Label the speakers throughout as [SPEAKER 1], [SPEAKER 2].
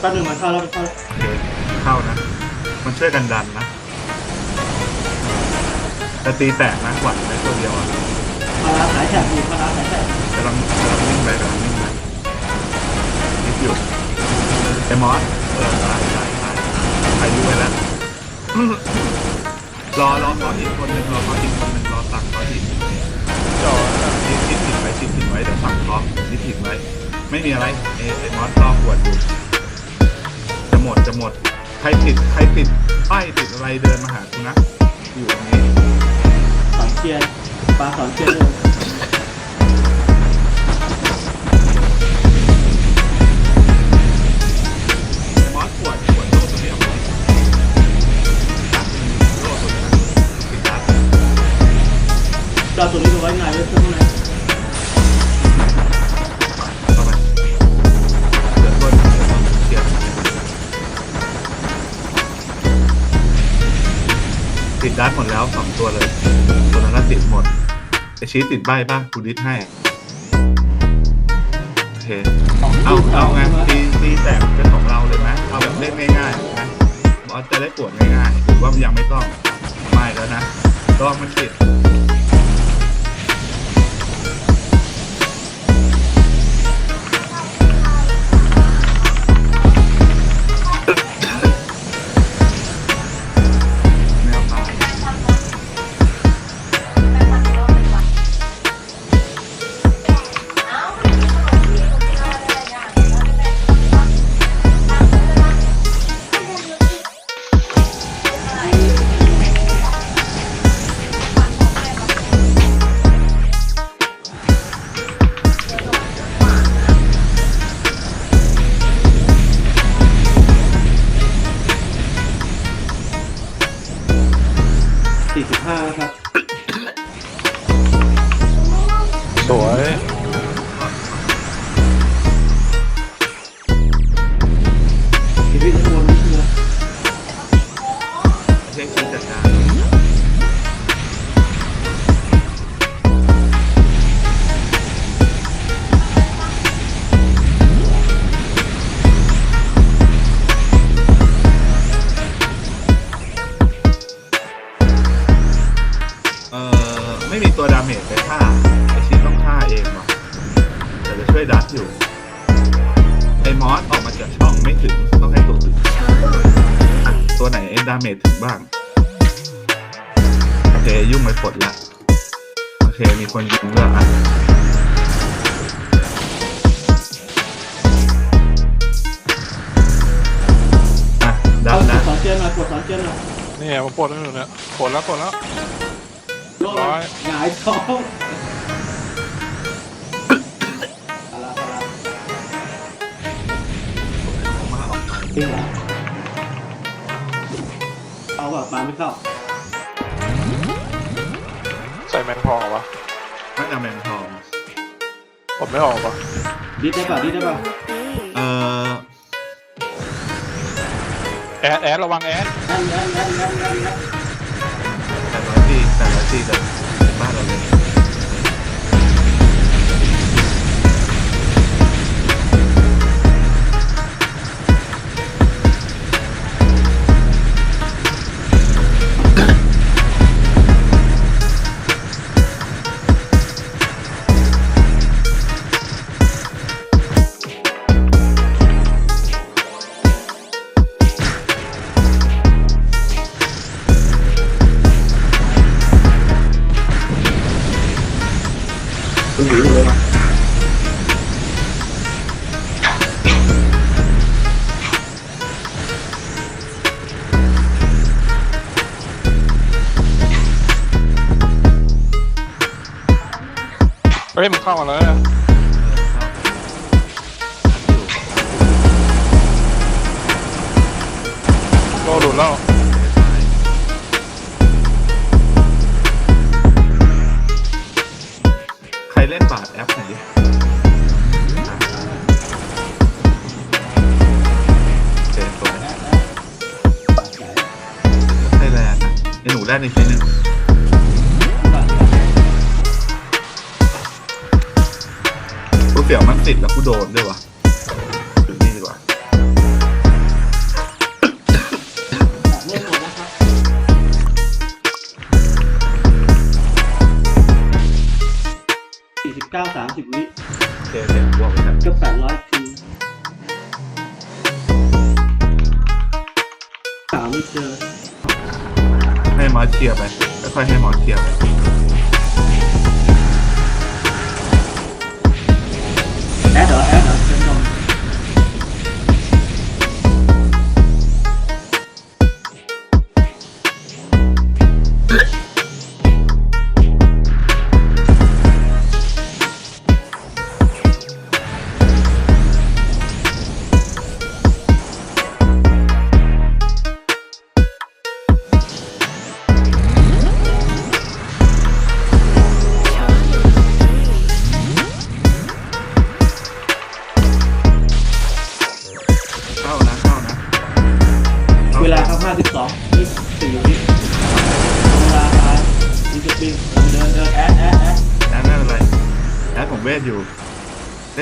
[SPEAKER 1] แป๊บนึงมันเข้าแล้วมันเข้าแล้ว
[SPEAKER 2] โอเคเข้านะ มันช่วยกันดันนะแต่ตีแตกนะหวัดในตัวเดียวอะ
[SPEAKER 1] มาลาสายแถบอยู่มาลาสายแถบ
[SPEAKER 2] กำลังกำลังนิ่งไปกำลังนิ่งไปนิดอยู่ไอ้มอสเออตายตายตายอายุไปแล้วรอรอขออีกคนหนึ่งรอขออีกคนหนึ่งรอตักขออีก
[SPEAKER 3] จอ
[SPEAKER 2] ชิดชิดถิงไว้ชิดถิงไว้เดี๋ยวตักเคาะนิดถิงไว้ ไม่มีอะไรเอไอ้มอสรอขวดอยู่จะห มดจะหมด ใครติดใครติดป้ายติดอะไรเดินมาหาคุณนะอยู่ตรงนี้
[SPEAKER 1] สอนเทียนปลาสอนเทียนเลย
[SPEAKER 2] ติดดัดหมดแล้วสองตัวเลย ตัวนั้นก็ติดหมดไอชี้ติดใบบ้างกูดิสให้โอเคเอาเอาไงตีตีแตกเป็นของเราเลยไหมเอาแบบเล่นง่ายๆนะบอสจะได้ปวดง่ายๆหรือว่ายังไม่ต้องไม่แล้วนะต้องมันติด ไม่มีตัวดาเมจไปฆ่าไอชีต้องฆ่าเองว่ะแต่จะช่วยดัดอยู่ ไอมอสออกมาจากช่องไม่ถึงต้องให้ตัวถึงอะตัวไหนดาเมจถึงบ้างโอเคยุ่งไปปลดละโอเคมีคนยิงด้วยอะอะดั
[SPEAKER 1] เอา
[SPEAKER 2] นนะ
[SPEAKER 1] สอนเชียร์หน่อยกดสอนเชียร์หน่อย
[SPEAKER 3] นี่มันปลดแล้วอยู่เนี่ยปลดแล้วปลดแล้ว ร้อย
[SPEAKER 1] หงายท้องอะไรอะไร
[SPEAKER 2] ออกไป
[SPEAKER 1] ริงเหรอเอาแบบปลาไม่เข้า
[SPEAKER 3] ใส่แมงทองเหรอวะ
[SPEAKER 2] ไม่จำเป็นทอง
[SPEAKER 3] ผมไม่ออกวะ
[SPEAKER 1] ดิดได้ป่ะดิดได้ป่ะ
[SPEAKER 2] เอ่อ
[SPEAKER 3] แอดแอดระวังแอด
[SPEAKER 1] แอนแอนแอนแอนนแอน
[SPEAKER 2] แต่ร้อย ที่แแล้
[SPEAKER 3] ว
[SPEAKER 2] ใครเล่นบาทแอปไหนอยดิเจสวยไทยแลนด์นะไอหนูแรกในทีนึงกูเสี่ยวมันติดแล้วกูโดนด้วยวะ เจอเจอบอกเลยครับก็
[SPEAKER 1] แปดร้อยปีสาม
[SPEAKER 2] ไม่เจอให้ห
[SPEAKER 1] มอเชียร์ไปค่อยให้หมอเชียร์ไปแอดเหรอ
[SPEAKER 2] แอดเหรอ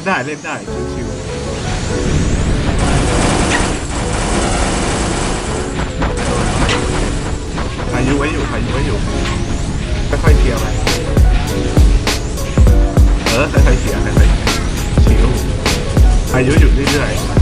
[SPEAKER 2] ล่นได้เล่นได้ชิวๆพายุไว้อยู่พายุไว้อยู่ค่อยๆเคลียร์ไปเออค่อยๆเคลียร์ค่อยๆชิวพายุอยู่เรื่อยๆ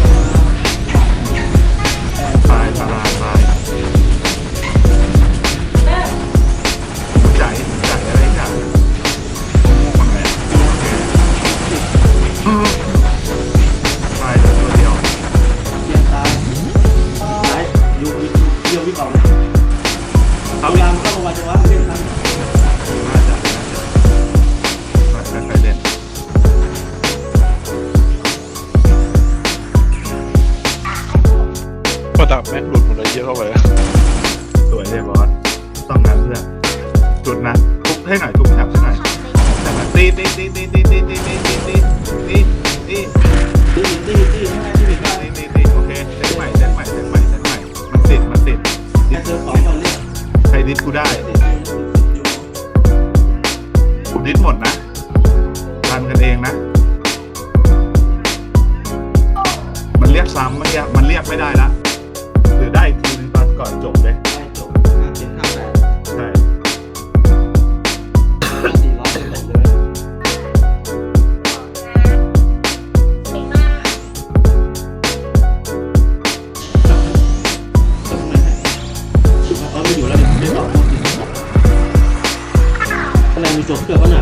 [SPEAKER 2] อสวยเลยบอสต้องนะเพื่อนจุดนะทุบให้หน่อยทุบแอบให้หน่อยแถบตีตีตีตีตีตีตีตีตีตีตีตี
[SPEAKER 1] ตีตีตีตี
[SPEAKER 2] ตีตีตีโอเคเส้นใหม่เส้นใหม่เส้นใหม่เส้นใหม่มันติดมันติด
[SPEAKER 1] ดิสของเราเรียก
[SPEAKER 2] ใครดิสกูได้
[SPEAKER 1] กูดิ
[SPEAKER 2] สหมดนะรันกันเองนะ มันเรียกซ้ำมันเรียกมันเรี
[SPEAKER 1] ยกไม่ได้ que van a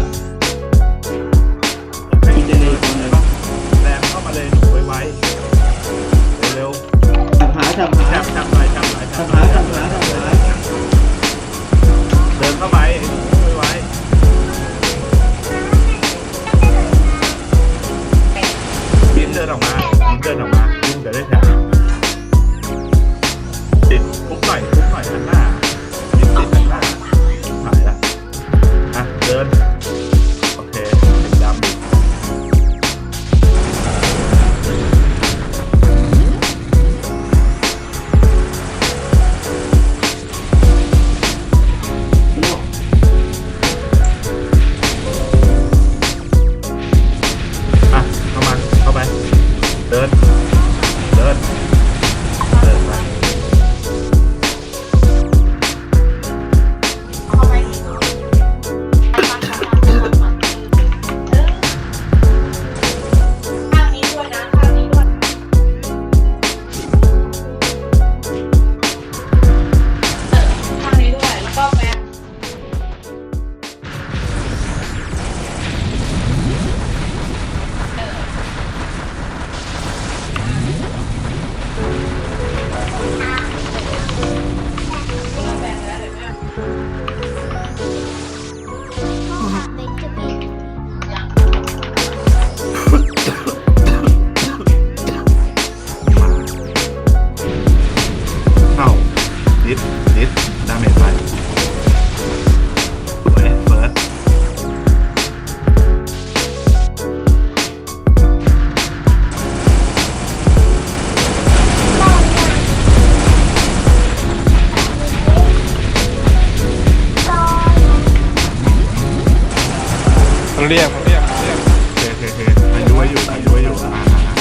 [SPEAKER 1] เรียกเรี
[SPEAKER 2] ยกเรี
[SPEAKER 1] ยก
[SPEAKER 2] เฮ้เฮ้เฮ้ยอายุอา
[SPEAKER 4] ยุอายุ
[SPEAKER 2] อายุอ่าอยู่า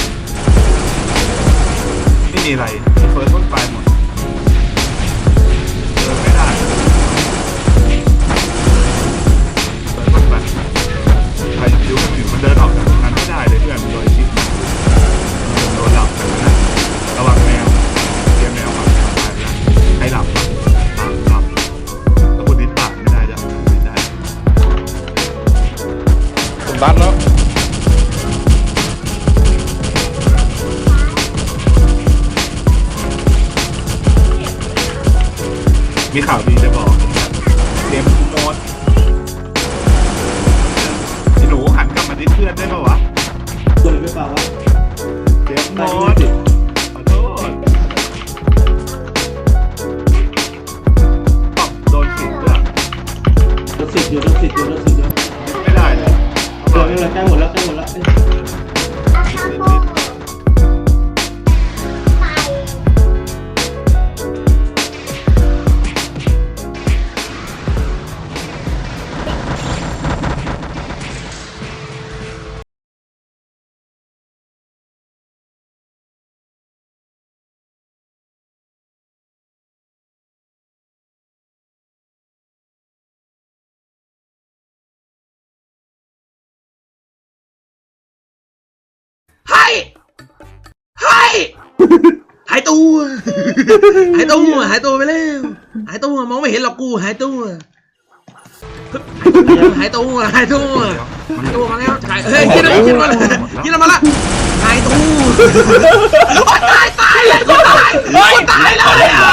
[SPEAKER 2] ไม่มีอะไรเฟิร์สต้นปหมด ดันแล้วมีข่าวดีจะบอก
[SPEAKER 5] หายหายตัวหายตัวหายตัวไปแล้วหายตัวมองไม่เห็นหรอกกูหายตัวหายตัวหายตัวหายตัวมาแล้วหายเฮ้ยกินอะไรกินมาแล้วกินอะไรมาละหายตัวโอ๊ยตายตายเลยคนตายคนตายเลยอะ